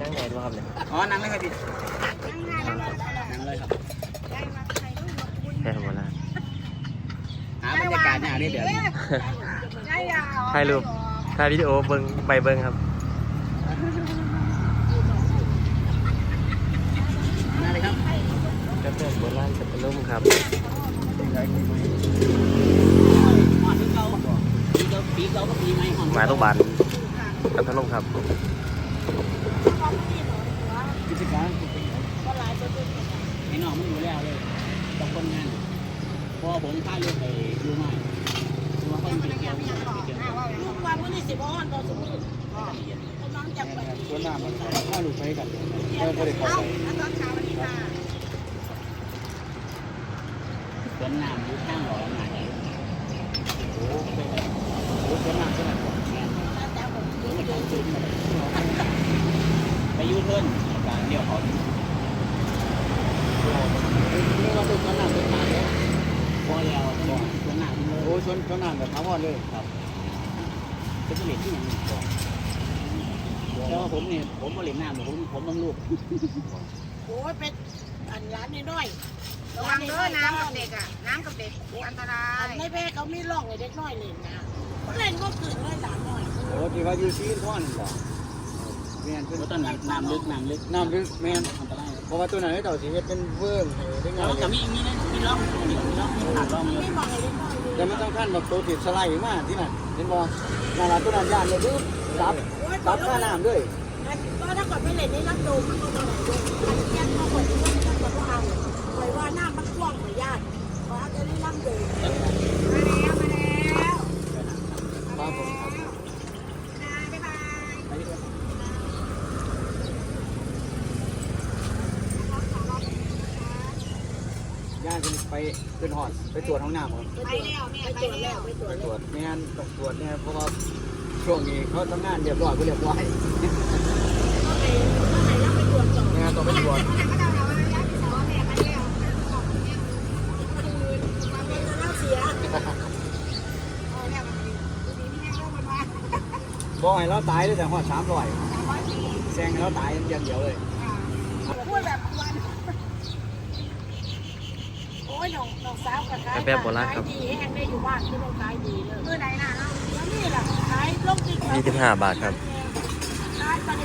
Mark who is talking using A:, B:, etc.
A: นั่งไหนดูครับเนี่ย
B: อ๋อ นั่งเลยครับพี่นั่งเลยครับ
A: แค่โบราณ
B: หาบรรยากาศอย่างนี้เดี๋ยว
A: ถ่ายรูปถ่ายวิดีโอเบิ้งใบเบิ้งครับ
B: มาเลยครับ
A: ก็เป็นโบราณจะเป็นร่มครับ
B: หอนที่เก่าปีเก่าปีเก่าก็ปีใหม่หอน
A: หมายต้องบานกันทะลมครับ
B: กิจการให้น้องมันอยู่แล้วเลยต้องคนงานพอผมพาลูกไปดูใหม่ดูว่าเขาเป็นเกี่ยวกับเกี่ยวกับ
C: ลูกวันวันที่สิบอ่อนต่อสมมติน้องจับไป
B: ส่วนหน้ามันข้าลูกไปกันเออพอดี
C: เอ้าตอนเช้าวันนี้า
B: ส่วนหน้าอยู่ข้างหล่อหนาไหนโอ้โหส่วนหน้าส่วนหน้าก่อน
C: แต่
B: ยูเทิร์นการเดี่ยวเขานี่ว่าเป็นส่วนหน้าส่วนหน้าเนี่ยพอแล้วส่วนหน้าเลย
D: โอ้ชนชนนานแบบทั้งวันเลย
B: ครับเป็นเหรียญที่ยังบอกแต่ว่าผมเนี่ยผมบริเวณน้ำผมผมต้องลูก
C: โอ้ยเป็นอันร้านน้อย
E: ระวังเด้อน้ำกับเด็กอะน้ำกับเด็กอันตรา
C: อั
E: ย
C: นไม่แพ้เขามีร่องเลยเด็กน้อยเล่นนะเล่นก็คืนเลยหลานน้อย
D: โอ้ที่ว่าอยู่ซีนท่อนบ่ แม่น
B: เพ
D: เป็น
B: ราะตอนนั้นน้ำลึกน้ำลึก
D: น้ำลึกแม่น
B: อันตราย
D: เพราะว่าตัวนั้นให้เต่าสิเฮ็ดเป็นเวิร์งให้ได้
B: แล้
D: ง่า
B: วยก็มีมีนะมีล็อกมีล็อกมีขาดล็อกเย
C: ไม่
B: อะ
C: มองเลยเด็กน้อยเลย
D: แต่มันต้องขั้นแบบตัวติดสไลด์มาที่นั่นเห็นบ่นั่นล่ะตัวนั้นย่านเลยปึ๊บซับ
C: โอ้ย
D: ซับค่าน้ำด้วย
C: ก็ถ้าเกิดไม่เล่นนี่รับโดมมันก็มาไหนด้วยอันนี้เขาคนที่ต้องการว่าเอาปล่อยว่าหน้ามันกว้างกว่าญาติเพราะจะได้รับโดม
E: มาแล้วมาแล้ว
D: ครับผม
E: บ๊ายบาย
D: ย่านไปขึ้นหอดไปตรวจห้องน้ำก่อน
E: ไปแล้วแม่
C: ไป
E: ไป
C: ตรวจ
E: แล้
C: แล้ว
E: ว
C: ไปตรว
D: ไป
C: จ
D: ตร
C: แล้ว
D: วจแม่นต้องตรวจเนี่ยเพราะว่าช่วงนี้เขาทำงานเรียบร้อยก็เรียบร้อย
C: ก็ไปก็ไหนแล้วไปตรวจต่อ
D: แม่ต้องไปตรวจ
E: ก็จะเอาอะไรยัดสองแม่ไปแล้ว
C: ความเป็นจะเสีย
E: โอ้แล้วมันดีดีที่แม่เล่ามันมา
D: บ่ให้เราตายเลยแต่หอด300
E: สามร้อยปี
D: แซงให้เราตายอย่างเดียวเลย
E: พูดแบบวัน
C: โอ้ยน้องน้องสาวกับขาย
A: แบบโบราณครับ
C: ขายดีแห้งได้อยู่บ้านที่น้องขายดีเลย
E: มือไหนน่ะเนาะ
C: แล้วนี่แหละขายลงที่
A: 25 บาทครับ
C: ขายไปใน